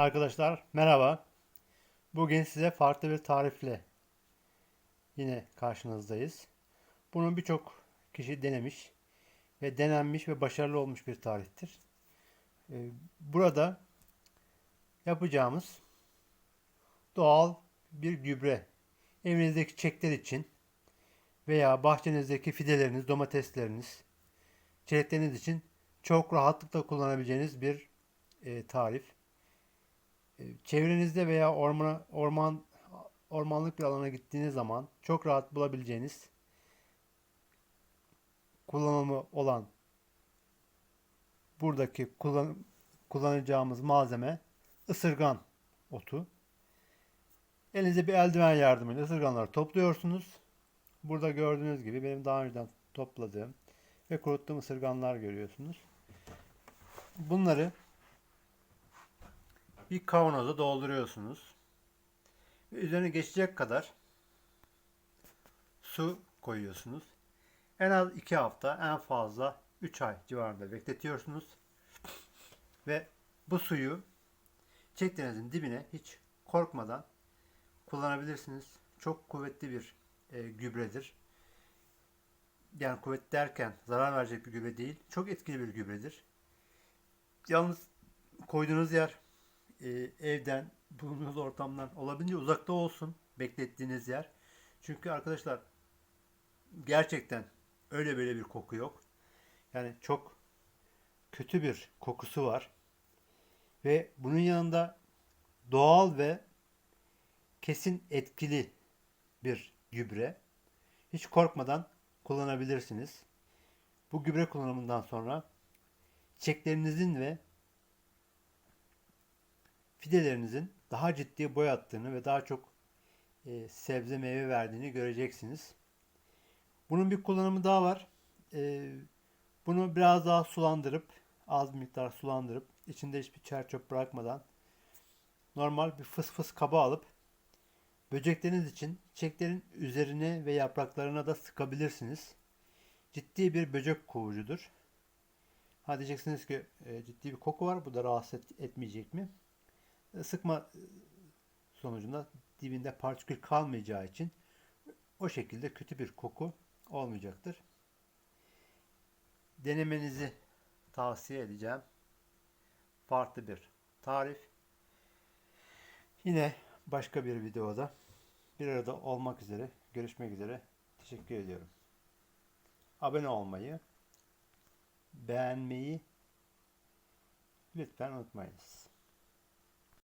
Arkadaşlar merhaba. Bugün size farklı bir tarifle yine karşınızdayız. Bunu birçok kişi denemiş ve denenmiş ve başarılı olmuş bir tariftir. Ee, Burada yapacağımız doğal bir gübre evinizdeki çiçekler için veya bahçenizdeki fideleriniz, domatesleriniz, çeletleriniz için çok rahatlıkla kullanabileceğiniz bir e, tarif. E, Çevrenizde veya ormana, orman ormanlık bir alana gittiğiniz zaman çok rahat bulabileceğiniz kullanımı olan buradaki kullan, kullanacağımız malzeme ısırgan otu. Elinize bir eldiven yardımıyla ısırganları topluyorsunuz. Burada gördüğünüz gibi benim daha önceden topladığım ve kuruttuğum ısırganlar görüyorsunuz. Bunları bir kavanoza dolduruyorsunuz. Ve üzerine geçecek kadar su koyuyorsunuz. En az 2 hafta, en fazla 3 ay civarında bekletiyorsunuz. Ve bu suyu çektiğinizin dibine hiç korkmadan kullanabilirsiniz. Çok kuvvetli bir e, gübredir. Yani kuvvet derken zarar verecek bir gübre değil. Çok etkili bir gübredir. Yalnız koyduğunuz yer e, evden, bulunduğunuz ortamdan olabildiğince uzakta olsun beklettiğiniz yer. Çünkü arkadaşlar gerçekten öyle böyle bir koku yok. Yani çok kötü bir kokusu var. Ve bunun yanında doğal ve kesin etkili bir gübre. Hiç korkmadan kullanabilirsiniz. Bu gübre kullanımından sonra çiçeklerinizin ve fidelerinizin daha ciddi boy attığını ve daha çok e, sebze meyve verdiğini göreceksiniz. Bunun bir kullanımı daha var. E, bunu biraz daha sulandırıp, az bir miktar sulandırıp, içinde hiçbir çer çöp bırakmadan normal bir fıs fıs kaba alıp böcekleriniz için çiçeklerin üzerine ve yapraklarına da sıkabilirsiniz. Ciddi bir böcek kovucudur. Ha diyeceksiniz ki e, ciddi bir koku var. Bu da rahatsız et- etmeyecek mi? E, Sıkma e, sonucunda dibinde partikül kalmayacağı için o şekilde kötü bir koku olmayacaktır. Denemenizi tavsiye edeceğim. Farklı bir tarif. Yine başka bir videoda bir arada olmak üzere görüşmek üzere. Teşekkür ediyorum. Abone olmayı, beğenmeyi lütfen unutmayınız.